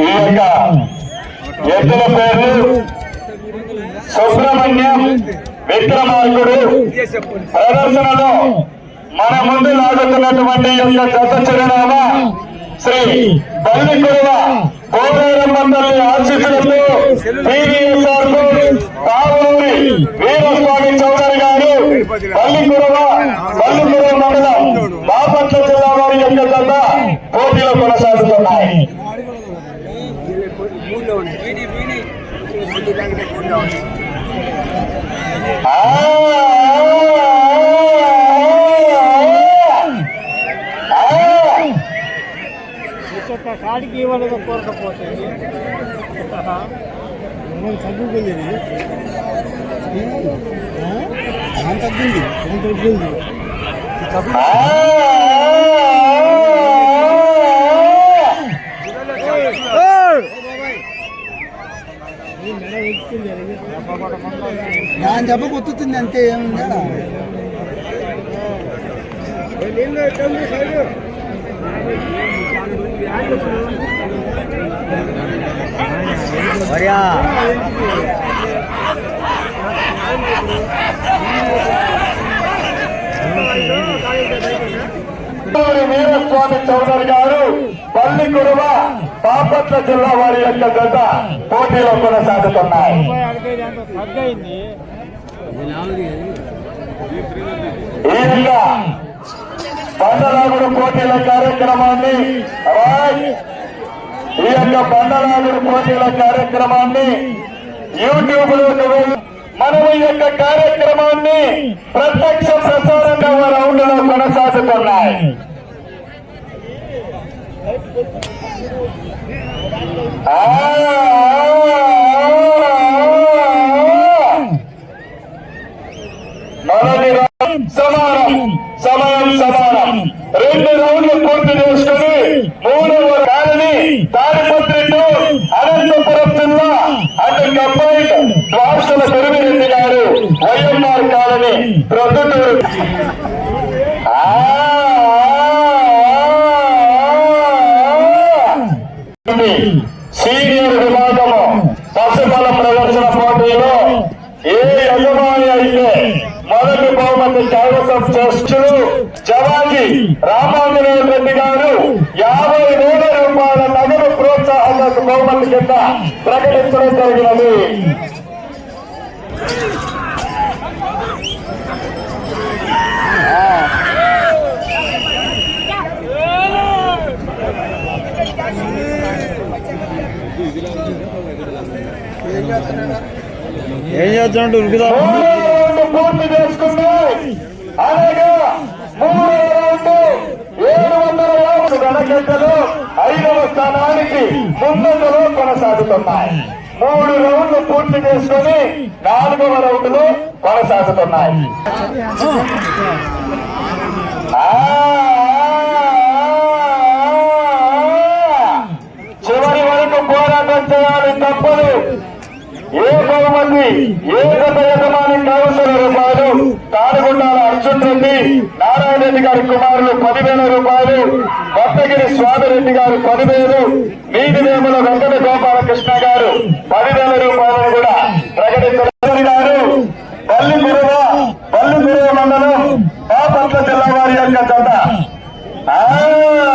ఈ యొక్క ఎద్దుల పేర్లు సుబ్రహ్మణ్యం విక్రమార్కుడు. ప్రదర్శనలో మన ముందు లాగుతున్నటువంటి యొక్క గత చిరునామా శ్రీ బల్లి కురువ కోరేరమ్మ తల్లి ఆశీస్సులతో టీవీఎస్ఆర్ కావూరి వీరస్వామి చౌదరి గారు బల్లి కురువ బల్లి కురువ మండలం బాపట్ల జిల్లా వారి యొక్క జత పోటీలో కొనసాగుతున్నాయి ఆ కాడికి ఇవ్వలేదు కోరకపోతే తగ్గుకుంది తగ్గింది తగ్గింది నేను చెప్ప కొత్తుంది అంతే ఏముందా? వీరస్వామి చౌదరి గారు పల్లి కురువ బాపట్ల జిల్లా వారి యొక్క గత పోటీలో కొనసాగుతున్నాయి. తగ్గైంది ఈ యొక్క బండలాగుడు పోటీల కార్యక్రమాన్ని ఈ యొక్క బండలాగుడు పోటీల కార్యక్రమాన్ని యూట్యూబ్లో మనం ఈ యొక్క కార్యక్రమాన్ని ప్రత్యక్ష ప్రసారంగా రౌండ్లో కొనసాగుతున్నాయి ఆ, మొదటి రౌండ్ సమానం సమయం సమానం రెండు రౌండ్లు పూర్తి చేసుకుని మూడవ కాలని తాడిపత్రి అనంతపురం జిల్లా అటు కంబైన్ రాష్ట్రాల పెరుమిరెడ్డి గారు వైఎంఆర్ ప్రొద్దుటూరు సీనియర్ విభాగము పశుబల ప్రదర్శన పోటీలో ఏ యజమాని అయితే మొదటి బహుమతి కైవసం చేస్తూ జవాజీ రామాంజనేయ రెడ్డి గారు యాభై వేల రూపాయల నగదు ప్రోత్సాహక బహుమతి కింద ప్రకటించడం జరిగినది. ఏం చేస్తున్నాడు? ఉరుకుదా పూర్తి చేసుకున్నాయి అలాగే మూడో రౌండ్ ఏడు వందల యాభై వెనకెక్కలు ఐదవ స్థానానికి ముందంజలో కొనసాగుతున్నాయి. మూడు రౌండ్లు పూర్తి చేసుకుని నాలుగవ రౌండ్లు కొనసాగుతున్నాయి. ఏ గత యజమాని రూపాయలు తాడగుండాల అర్జున్ రెడ్డి నారాయణ రెడ్డి గారి కుమారులు పదివేల రూపాయలు కొత్తగిరి స్వామిరెడ్డి గారు పదివేలు మీదివేముల వెంకట గోపాలకృష్ణ గారు పదివేల రూపాయలను కూడా ప్రకటించారు గారు పల్లి గురువ పల్లి గురువ మండలం బాపట్ల జిల్లా వారి యొక్క జత ఆ